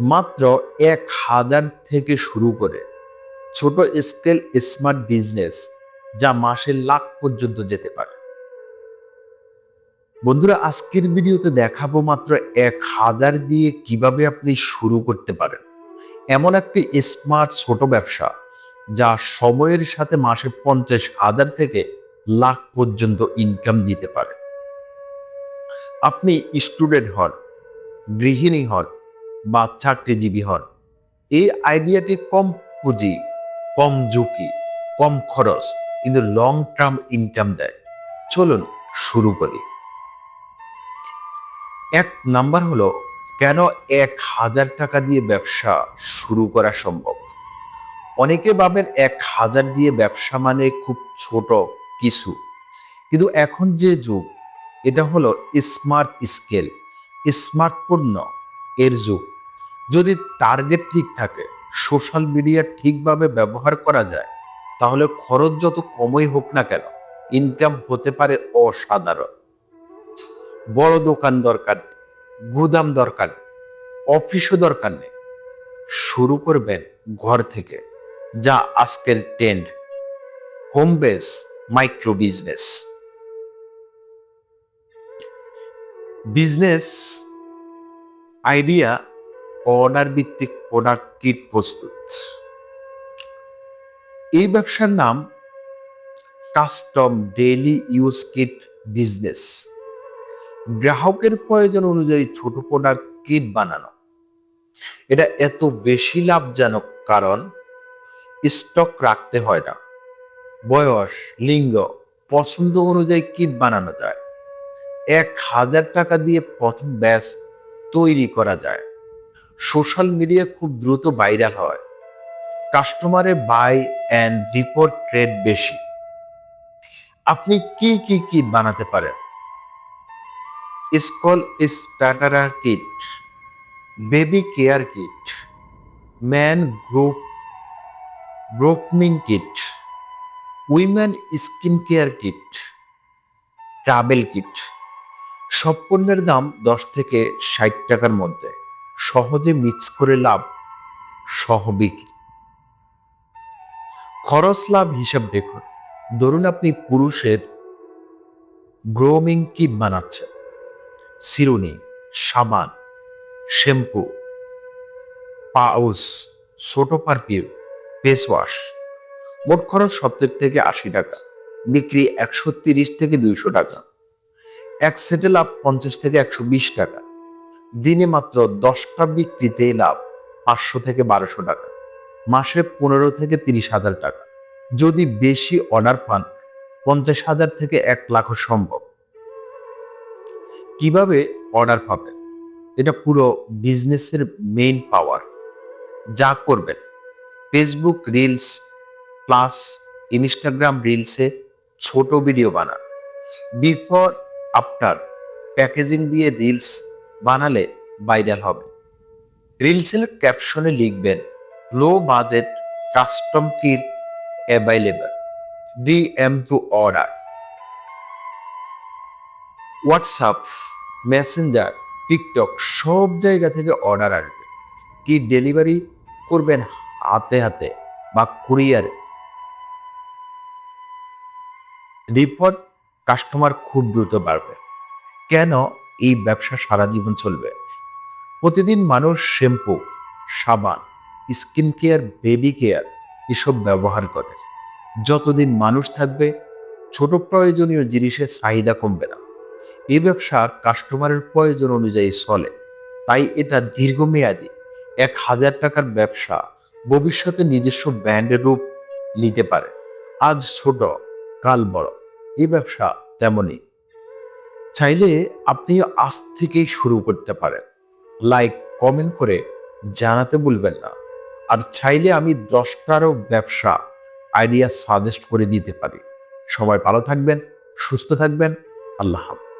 মাত্র এক হাজার থেকে শুরু করে ছোট স্কেল স্মার্ট বিজনেস যা মাসে লাখ পর্যন্ত যেতে পারে। বন্ধুরা, আজকের ভিডিওতে দেখাবো মাত্র এক হাজার দিয়ে কীভাবে আপনি শুরু করতে পারেন। এমন একটি স্মার্ট ছোট ব্যবসা যা সময়ের সাথে মাসে পঞ্চাশ হাজার থেকে লাখ পর্যন্ত ইনকাম দিতে পারে। আপনি স্টুডেন্ট হন, গৃহিণী হন বা চাকরিজীবী হন। এই আইডিয়াটি কম পুঁজি, কম ঝুঁকি, কম খরচ, কিন্তু লং টার্ম ইনকাম দেয়। চলুন শুরু করি। এক নাম্বার হলো, কেন এক হাজার টাকা দিয়ে ব্যবসা শুরু করা সম্ভব? অনেকে ভাবেন এক হাজার দিয়ে ব্যবসা মানে খুব ছোট কিছু। কিন্তু এখন যে যুগ, এটা হলো স্মার্ট স্কেল স্মার্ট পণ্য এর যুগ। যদি টার্গেট ঠিক থাকে সোশ্যাল মিডিয়া ঠিকভাবে ব্যবহার করা যায়, তাহলে খরচ যত কমই হোক না কেন ইনকাম হতে পারে অসাধারণ। বড় দোকান দরকার গুদাম দরকার অফিসও দরকার নেই। শুরু করবেন ঘর থেকে, যা আজকের trend home base micro business business idea order ভিত্তিক প্রোডাক্ট কিট প্রস্তুত। এই ব্যবসার নাম custom daily use kit business. গ্রাহকের প্রয়োজন অনুযায়ী ছোট প্রোডাক্ট কিট বানানো। এটা এত বেশি লাভজনক কারণ স্টক রাখতে হয় না। বয়স, লিঙ্গ, পছন্দ অনুযায়ী কিট বানানো যায়। এক হাজার টাকা দিয়ে প্রথম ব্যাচ তৈরি করা যায়। সোশ্যাল মিডিয়া খুব দ্রুত ভাইরাল হয়। কাস্টমারে বাই অ্যান্ড রিপোর্ট রেট বেশি। আপনি কি কি কিট বানাতে পারেন? School starter kit, baby care kit, man group grooming kit, women skin care kit, travel kit. সব পণ্যের দাম দশ থেকে ষাট টাকার মধ্যে। সহজে মিক্স করে লাভ সহ বিক্রি। খরচ লাভ হিসাব দেখুন। ধরুন আপনি পুরুষের গ্রোমিং কিট বানাচ্ছেন। সিরুনি, সাবান, শ্যাম্পু, পাউস, ছোট পারফিউম ফেস ওয়াশ মোট খরচ সত্তর থেকে আশি টাকা, বিক্রি একশো তিরিশ থেকে দুইশো টাকা। এক সেটে লাভ পঞ্চাশ থেকে একশো বিশ টাকা। দিনে মাত্র দশটা বিক্রিতে লাভ, পাঁচশো থেকে বারোশো টাকা। মাসে পনেরো থেকে তিরিশ হাজার টাকা। যদি বেশি অর্ডার পান, পঞ্চাশ হাজার থেকে এক লাখও সম্ভব। কীভাবে অর্ডার পাবেন? এটা পুরো বিজনেসের মেইন পাওয়ার যা করবেন ফেসবুক রিলস প্লাস ইনস্টাগ্রাম রিলসে ছোট ভিডিও বানান। বিফোর আফটার প্যাকেজিং দিয়ে রিলস বানালে ভাইরাল হবে। রিলসের ক্যাপশনে লিখবেন low budget custom kit available D M to order WhatsApp Messenger TikTok সব জায়গা থেকে অর্ডার আসবে। কি ডেলিভারি করবেন হাতে হাতে বা কুরিয়ারে রিপোর্ট কাস্টমার খুব দ্রুত বাড়বে। কেন এই ব্যবসা সারা জীবন চলবে। প্রতিদিন মানুষ শ্যাম্পু, সাবান, স্কিন কেয়ার, বেবি কেয়ার এসব ব্যবহার করে। যতদিন মানুষ থাকবে, ছোট প্রয়োজনীয় জিনিসের চাহিদা কমবে না। এই ব্যবসা কাস্টমারের প্রয়োজন অনুযায়ী চলে। তাই এটা দীর্ঘমেয়াদী। এক হাজার টাকার ব্যবসা ভবিষ্যতে নিজস্ব ব্র্যান্ডের রূপ নিতে পারে। আজ ছোট, কাল বড়। এই ব্যবসা তেমনই। চাইলে আপনি আজ থেকেই শুরু করতে পারেন। লাইক কমেন্ট করে জানাতে ভুলবেন না। আর চাইলে আমি দশটারও ব্যবসা আইডিয়া সাজেস্ট করে দিতে পারি। সবাই ভালো থাকবেন, সুস্থ থাকবেন। আল্লাহ হাফেজ।